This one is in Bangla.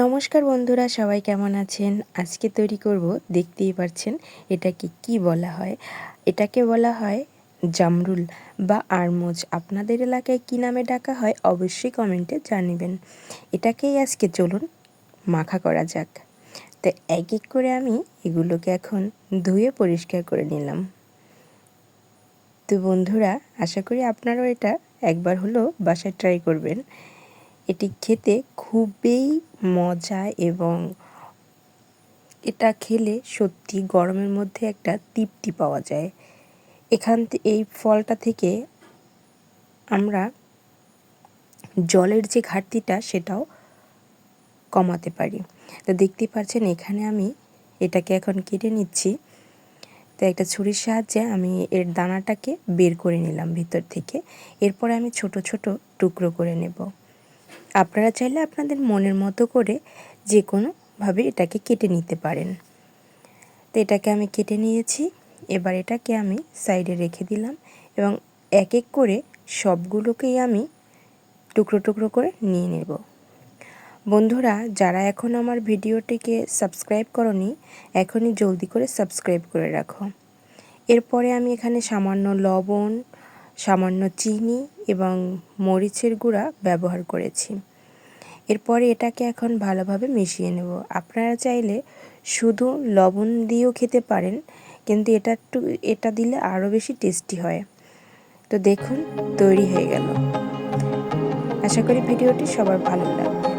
নমস্কার বন্ধুরা, সবাই কেমন আছেন? আজকে তৈরি করব, দেখতেই পাচ্ছেন এটাকে কি বলা হয়? এটাকে বলা হয় জামরুল বা আরমোজ। আপনাদের এলাকায় কি নামে ডাকা হয় অবশ্যই কমেন্টে জানিবেন। এটাকেই আজকে চলুন মাখা করা যাক। তো এক এক করে আমি এগুলোকে এখন ধুয়ে পরিষ্কার করে নিলাম। তো বন্ধুরা, আশা করি আপনারাও এটা একবার হলো বাসায় ট্রাই করবেন। এটি খেতে খুবই মজা এবং এটা খেলে সত্যি গরমের মধ্যে একটা তৃপ্তি পাওয়া যায়। এখান এই ফলটা থেকে আমরা জলের যে ঘাটতিটা সেটাও কমাতে পারি। তো দেখতে পাচ্ছেন এখানে আমি এটাকে এখন কেটে নিচ্ছি। তো একটা ছুরির সাহায্যে আমি এর দানাটাকে বের করে নিলাম ভিতর থেকে। এরপরে আমি ছোট ছোট টুকরো করে নেব। আপনারা চাইলে আপনাদের মনের মতো করে যে কোনোভাবে এটাকে কেটে নিতে পারেন। তো এটাকে আমি কেটে নিয়েছি। এবার এটাকে আমি সাইডে রেখে দিলাম এবং এক এক করে সবগুলোকেই আমি টুকরো টুকরো করে নিয়ে নেব। বন্ধুরা, যারা এখন আমার ভিডিওটিকে সাবস্ক্রাইব করনি, এখনই জলদি করে সাবস্ক্রাইব করে রাখো। এরপরে আমি এখানে সামান্য লবণ, সামান্য চিনি এবং মরিচের গুঁড়া ব্যবহার করেছি। এরপরে এটাকে এখন ভালোভাবে মিশিয়ে নেব। আপনারা চাইলে শুধু লবণ দিয়েও খেতে পারেন, কিন্তু এটা একটু, এটা দিলে আরও বেশি টেস্টি হয়। তো দেখুন, তৈরি হয়ে গেল। আশা করি ভিডিওটি সবার ভালো লাগবে।